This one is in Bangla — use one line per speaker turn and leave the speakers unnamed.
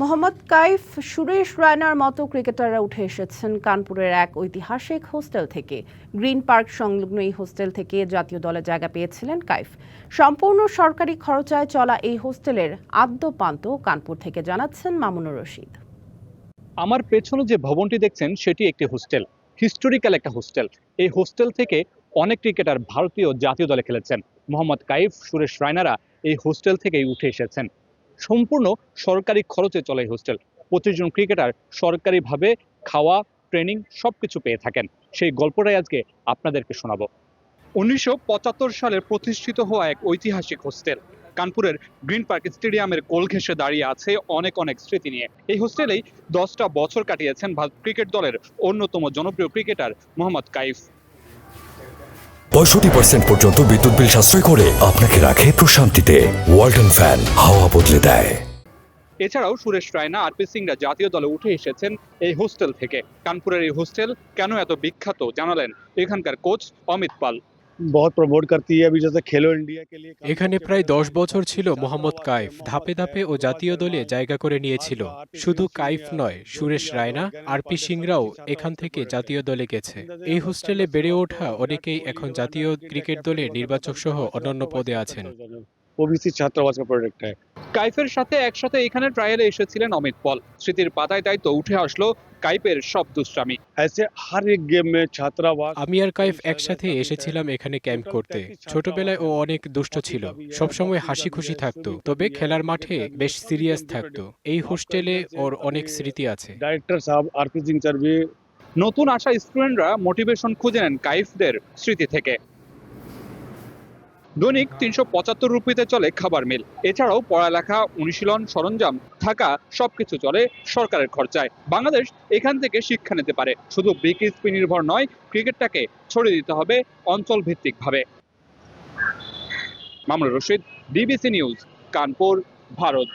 মোহাম্মদ কাইফ, সুরেশ রায়নার মতো ক্রিকেটাররা উঠে এসেছেন কানপুরের এক ঐতিহাসিক হোস্টেল থেকে। গ্রিন পার্ক সংলগ্ন এই হোস্টেল থেকে জাতীয় দলে জায়গা পেয়েছিলেন কাইফ। সম্পূর্ণ সরকারি খরচায় চলা এই হোস্টেলের আদ্যপান্ত কানপুর থেকে জানাচ্ছেন মামুনুর রশিদ।
আমার পেছনে যে ভবনটি দেখছেন, সেটি একটি হোস্টেল। হিস্টোরিক্যাল একটা হোস্টেল। এই হোস্টেল থেকে অনেক ক্রিকেটার ভারতীয় জাতীয় দলে খেলেছেন। মোহাম্মদ কাইফ, সুরেশ রায়নারা এই হোস্টেল থেকেই উঠে এসেছেন। সম্পূর্ণ সরকারি খরচে চলে এই হোস্টেল পঁচিশ জন ক্রিকেটার সরকারিভাবে খাওয়া ট্রেনিং সব কিছু পেয়ে থাকেন। সেই গল্পটাই আজকে আপনাদেরকে শোনাবো। উনিশশো পঁচাত্তর সালে প্রতিষ্ঠিত হওয়া এক ঐতিহাসিক হোস্টেল কানপুরের গ্রিন পার্ক স্টেডিয়ামের কোল ঘেঁষে দাঁড়িয়ে আছে অনেক অনেক স্মৃতি নিয়ে। এই হোস্টেলেই দশটা বছর কাটিয়েছেন ভারত ক্রিকেট দলের অন্যতম জনপ্রিয় ক্রিকেটার মোহাম্মদ কাইফ।
পঁয়ষট্টি পার্সেন্ট পর্যন্ত বিদ্যুৎ বিল সাশ্রয় করে আপনাকে রাখে প্রশান্তিতে। ওয়ালটন ফ্যান হাওয়া বদলে দেয়।
এছাড়াও সুরেশ রায়না আরপি সিংরা জাতীয় দলে উঠে এসেছেন এই হোস্টেল থেকে। কানপুরের এই হোস্টেল কেন এত বিখ্যাত জানালেন এখানকার কোচ অমিত পাল।
এখানে প্রায় দশ বছর ছিল মোহাম্মদ কাইফ ধাপে ধাপে ও জাতীয় দলে জায়গা করে নিয়েছিল। শুধু কাইফ নয় সুরেশ রায়না আর পি সিংরাও এখান থেকে জাতীয় দলে গেছে। এই হোস্টেলে বেড়ে ওঠা অনেকেই এখন জাতীয় ক্রিকেট দলের নির্বাচক সহ অন্যান্য পদে আছেন।
ओबीसी छात्रावास का प्रोडक्ट है
কাইফের সাথে একসাথে এখানে ট্রায়ালে এসেছিলেন অমিত পল স্মৃতির পাতায় তাই তো উঠে আসলো কাইফের সব দুষ্টামি
ऐसे हर एक गेम में छात्रावास
আমি আর কাইফ একসাথে এসেছিলাম এখানে ক্যাম্প করতে ছোটবেলায় ও অনেক দুষ্ট ছিল সবসময় হাসি খুশি থাকতো তবে খেলার মাঠে বেশ সিরিয়াস থাকতো এই হোস্টেলে ওর অনেক স্মৃতি আছে
डायरेक्टर साहब आरपी सिंह सर भी
নতুন আসা স্টুডেন্টরা মোটিভেশন খুঁজে নেন কাইফদের স্মৃতি থেকে দৈনিক তিনশো পঁচাত্তর রুপিতে চলে খাবার মিল। এছাড়াও পড়ালেখা, অনুশীলন, সরঞ্জাম থাকা সবকিছু চলে সরকারের খরচায়। বাংলাদেশ এখান থেকে শিক্ষা নিতে পারে। শুধু বিকিসপি নির্ভর নয়, ক্রিকেটটাকে ছড়িয়ে দিতে হবে অঞ্চল ভিত্তিক ভাবে মামুনুর রশিদ, বিবিসি নিউজ, কানপুর, ভারত।